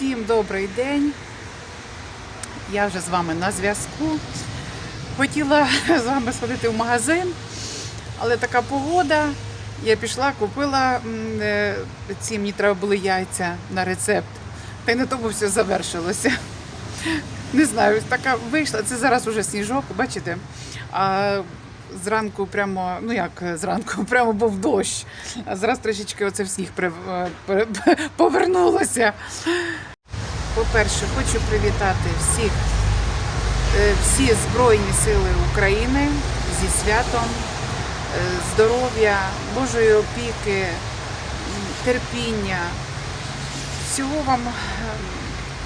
Всім добрий день. Я вже з вами на зв'язку. Хотіла з вами сходити в магазин, але така погода. Я пішла, купила е, ці мені треба були яйця на рецепт. Та й на тому все завершилося. Не знаю, така вийшла. Це зараз уже сніжок, бачите? Зранку прямо, ну як зранку, прямо був дощ. А зараз трішечки оце в сніг при- е, повернулося. По-перше, хочу привітати всіх, е, всі Збройні Сили України зі святом, е, здоров'я, Божої опіки, терпіння. Всього вам, е,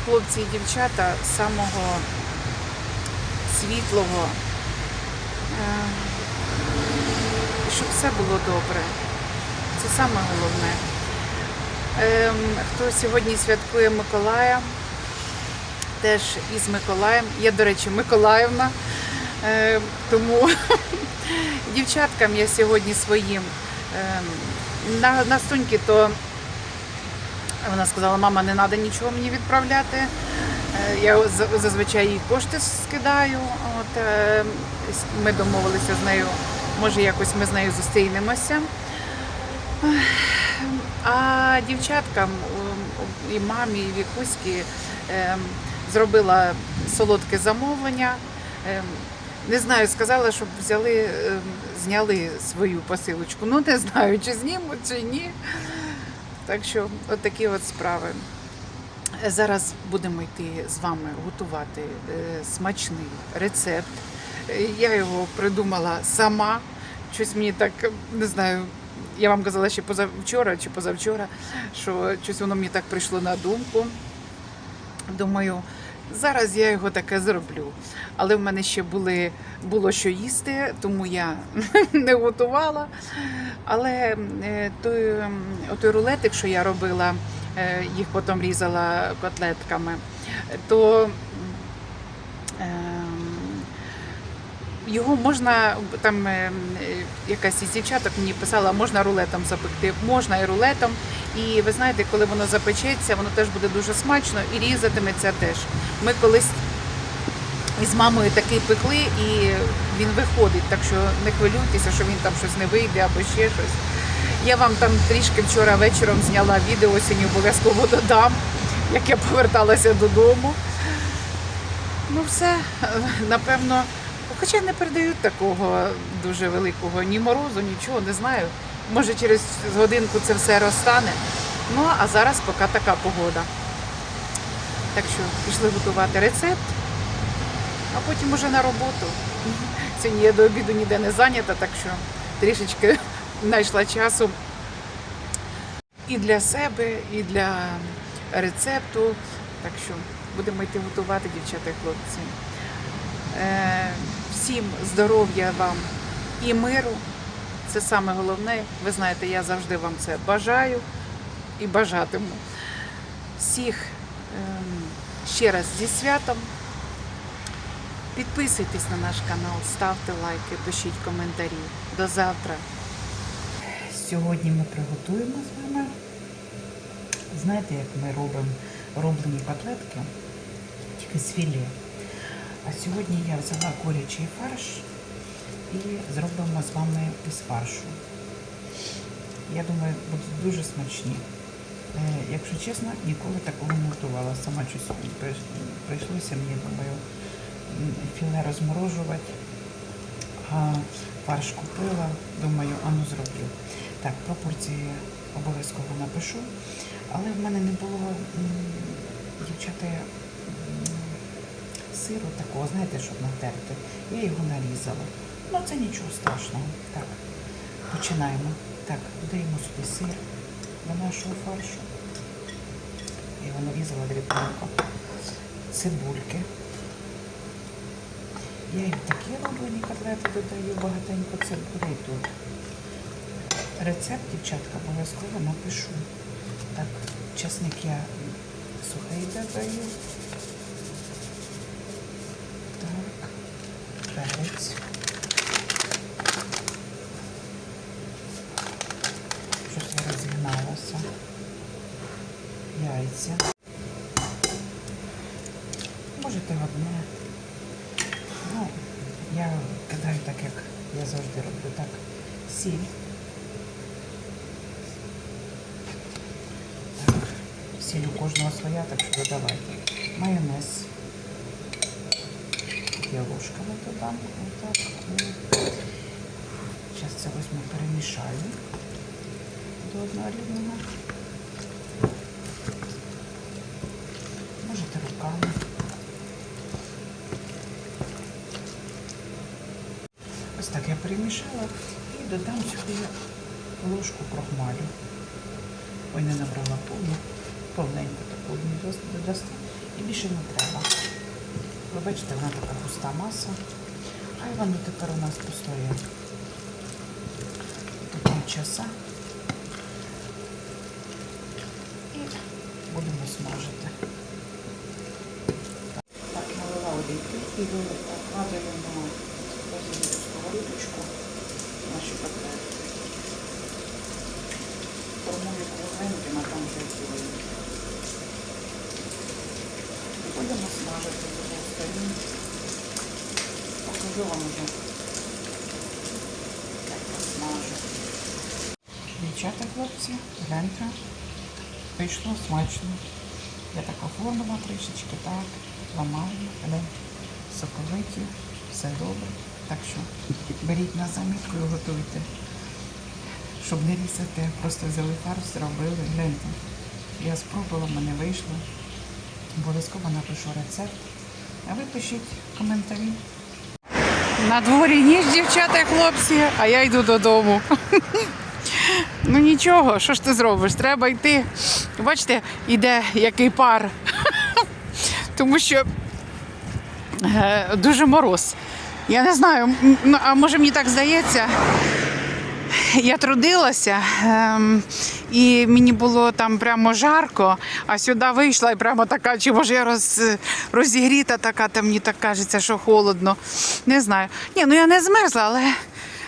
хлопці і дівчата, самого світлого, е, щоб все було добре. Це саме головне. Ем, Хто сьогодні святкує Миколая, теж із Миколаєм. Я, до речі, Миколаївна. Ем, Тому дівчаткам я сьогодні своїм ем, на, на стуньки, то вона сказала, мама, не треба нічого мені відправляти. Е, Я зазвичай їй кошти скидаю. От, е, ми домовилися з нею, може якось ми з нею зустрінемося. А дівчаткам і мамі, і Вікуські ем, зробила солодке замовлення. Ем, Не знаю, сказала, щоб взяли, ем, зняли свою посилочку. Ну, не знаю, чи знімуть, чи ні. Так що, от от справи. Зараз будемо йти з вами готувати е, смачний рецепт. Е, Я його придумала сама. Щось мені так не знаю. Я вам казала ще позавчора чи позавчора, що щось воно мені так прийшло на думку. Думаю, зараз я його таке зроблю. Але в мене ще були, було що їсти, тому я не готувала. Але е, той, ем, той рулетик, що я робила, е, їх потім різала котлетками, то його можна там е, е, якась із дівчаток мені писала, можна рулетом запекти, можна і рулетом. І ви знаєте, коли воно запечеться, воно теж буде дуже смачно і різатиметься теж. Ми колись із мамою такий пекли, і він виходить, так що не хвилюйтеся, що він там щось не вийде або ще щось. Я вам там трішки вчора вечором зняла відео, сьогодні обов'язково додам, як я поверталася додому. Ну все, напевно, хоча не передають такого дуже великого ні морозу, нічого, не знаю. Може через годинку це все розтане. Ну а зараз поки така погода. Так що пішли готувати рецепт, а потім уже на роботу. Сьогодні я до обіду ніде не зайнята, так що трішечки знайшла часу і для себе, і для рецепту. Так що будемо йти готувати, дівчата і хлопці. Всім здоров'я вам і миру. Це саме головне. Ви знаєте, я завжди вам це бажаю і бажатиму. Всіх ем, ще раз зі святом. Підписуйтесь на наш канал, ставте лайки, пишіть коментарі. До завтра. Сьогодні ми приготуємо з вами. Знаєте, як ми робимо роблені котлетки, тільки з філе. А сьогодні я взяла курячий фарш і зробимо з вами із фаршу. Я думаю, будуть дуже смачні. Е, Якщо чесно, ніколи такого не готувала. Сама щось прийшлося мені, думаю, філе розморожувати. А фарш купила, думаю, ану зроблю. Так, пропорції обов'язково напишу. Але в мене не було дівчата сиру такого, знаєте, щоб натерти. Я його нарізала. Ну це нічого страшного. Так, починаємо. Так, додаємо сюди сир до нашого фаршу. Я його нарізала дрібненько. Цибульки. Я і такі роблені котлети додаю багатенько цибулі і тут. Рецепт, дівчатка, обов'язково напишу. Так, чесник я сухий додаю. Перець. Щось я розігналася. Яйця. Можете одне. Ну, я кидаю так, як я завжди роблю. Так, сіль. Так, сіль у кожного своя, так що додавайте. Майонез. Я ложками додам. Зараз це візьму, перемішаю до однорідного. Можете руками. Ось так я перемішала і додам сюди ложку крохмалю. Ой, не набрала повну, повненько таку мені дос- І більше не треба. Ви бачите, вона така густа маса. Хай воно тепер у нас постоє до півчаса. І будемо смажити. Так, налила олійки і на розігріту сковорідочку наші котлетки. Формую кругленьким, а там вже цілий. І будемо смажити з. Покажу вам уже, як посмажу. Дівчата, хлопці, гляньте, вийшло смачно. Я так оформила трішечки, так, ламаю, але соковиті, все добре. Так що беріть на замітку і готуйте. Щоб не різати, просто взяли фарш, зробили, гляньте. Я спробувала, мене вийшло. Обов'язково напишу рецепт. А ви коментарі. На дворі ніч, дівчата хлопці, а я йду додому. Ну нічого, що ж ти зробиш? Треба йти. Бачите, іде який пар. Тому що е, дуже мороз. Я не знаю, ну, а може мені так здається. Я трудилася, ем, і мені було там прямо жарко, а сюди вийшла і прямо така, чи може я роз, розігріта така, там мені так кажеться, що холодно. Не знаю. Ні, ну я не змерзла, але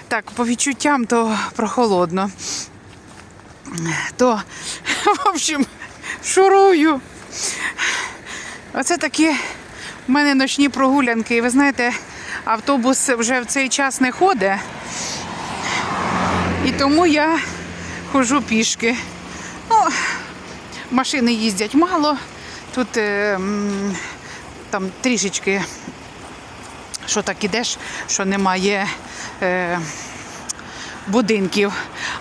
так, по відчуттям то прохолодно. То, в общем, шурую. Оце такі в мене ночні прогулянки. І ви знаєте, автобус вже в цей час не ходить. І тому я ходжу пішки. Ну, машини їздять мало. Тут е, там трішечки, що так ідеш, що немає е, будинків.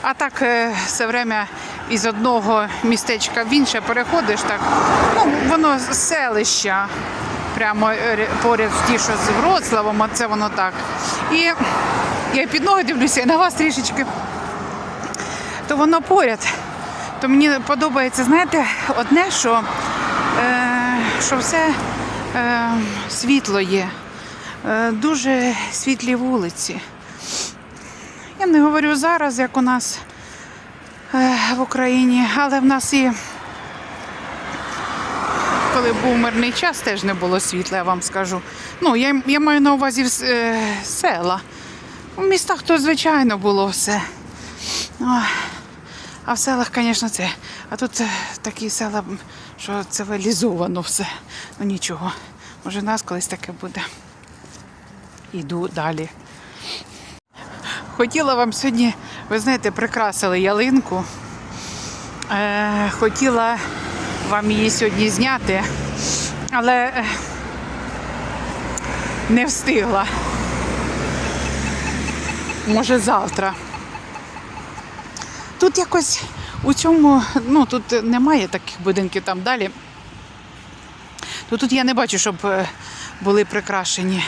А так е, все время із одного містечка в інше переходиш, так, ну, воно з селища. Прямо е, поряд ті, що з Вроцлавом, а це воно так. І я під ноги дивлюся і на вас трішечки то воно поряд. То мені подобається, знаєте, одне, що, е, що все е, світло є, е, дуже світлі вулиці. Я не говорю зараз, як у нас е, в Україні, але в нас і коли був мирний час, теж не було світла, я вам скажу. Ну, я, я маю на увазі е, села. У містах то, звичайно, було все. Ой. А в селах, звісно, це. А тут е, такі села, що цивілізовано все. Ну нічого. Може, в нас колись таке буде. Іду далі. Хотіла вам сьогодні, ви знаєте, прикрасили ялинку. Е, хотіла вам її сьогодні зняти, але е, не встигла. Може, завтра. Тут якось у цьому, ну тут немає таких будинків там далі. То тут я не бачу, щоб е, були прикрашені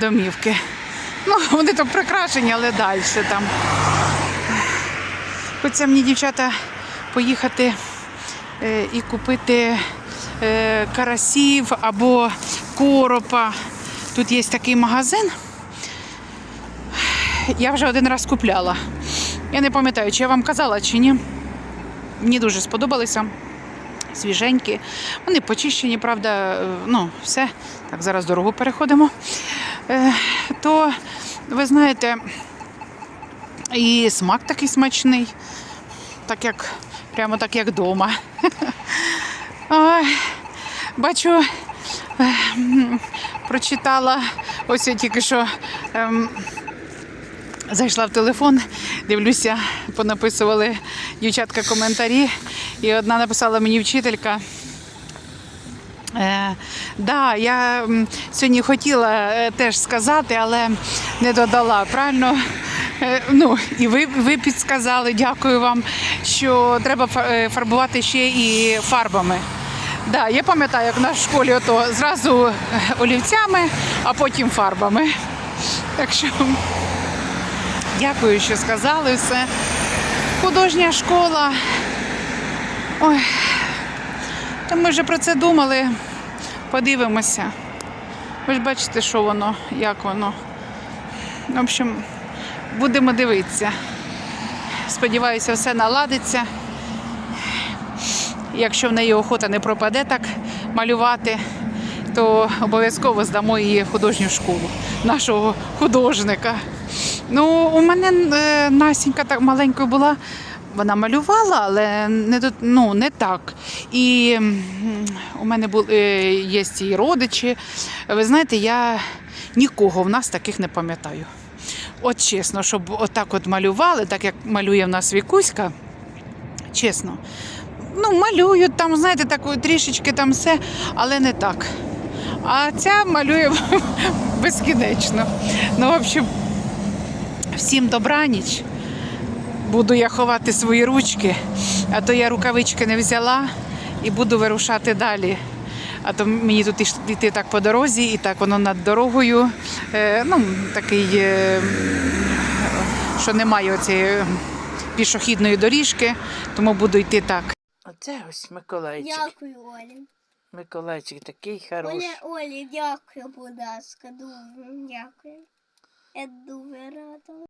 домівки. Ну, вони то прикрашені, але далі там. Хочеться мені, дівчата, поїхати е, і купити е, карасів або коропа. Тут є такий магазин. Я вже один раз купляла. Я не пам'ятаю, чи я вам казала, чи ні. Мені дуже сподобалися. Свіженькі. Вони почищені, правда, е, ну, все. Так, зараз дорогу переходимо. Е, то, ви знаєте, і смак такий смачний, так як, прямо так, як вдома. Бачу, ем, прочитала. Ось я тільки що ем, зайшла в телефон, дивлюся, понаписували дівчатка коментарі. І одна написала мені вчителька. Е, да, я сьогодні хотіла е, теж сказати, але не додала. Правильно? Е, ну, і ви, ви підсказали, дякую вам, що треба е, фарбувати ще і фарбами. Да, я пам'ятаю, як в нас в школі ото зразу олівцями, а потім фарбами. Так що дякую, що сказали все. Художня школа. Ой, та ми вже про це думали. Подивимося. Ви ж бачите, що воно, як воно. В общем, будемо дивитися. Сподіваюся, все наладиться. Якщо в неї охота не пропаде так малювати, то обов'язково здамо її художню школу нашого художника. Ну, у мене е, Насінька так маленькою була. Вона малювала, але не ну, не так. І у мене були, е, є і родичі. Ви знаєте, я нікого в нас таких не пам'ятаю. От чесно, щоб отак от малювали, так як малює в нас Вікуська, чесно. Ну, малюють там, знаєте, такою трішечки там все, але не так. А ця малює безкінечно. Ну, в всім добраніч. Буду я ховати свої ручки, а то я рукавички не взяла і буду вирушати далі. А то мені тут йти так по дорозі, і так воно над дорогою. Е, ну, такий, е, що немає оцієї пішохідної доріжки, тому буду йти так. Оце ось Миколайчик. Дякую, Олі. Миколайчик такий хороший. Оля, Олі, дякую, будь ласка, дуже дякую. Я дуже рада.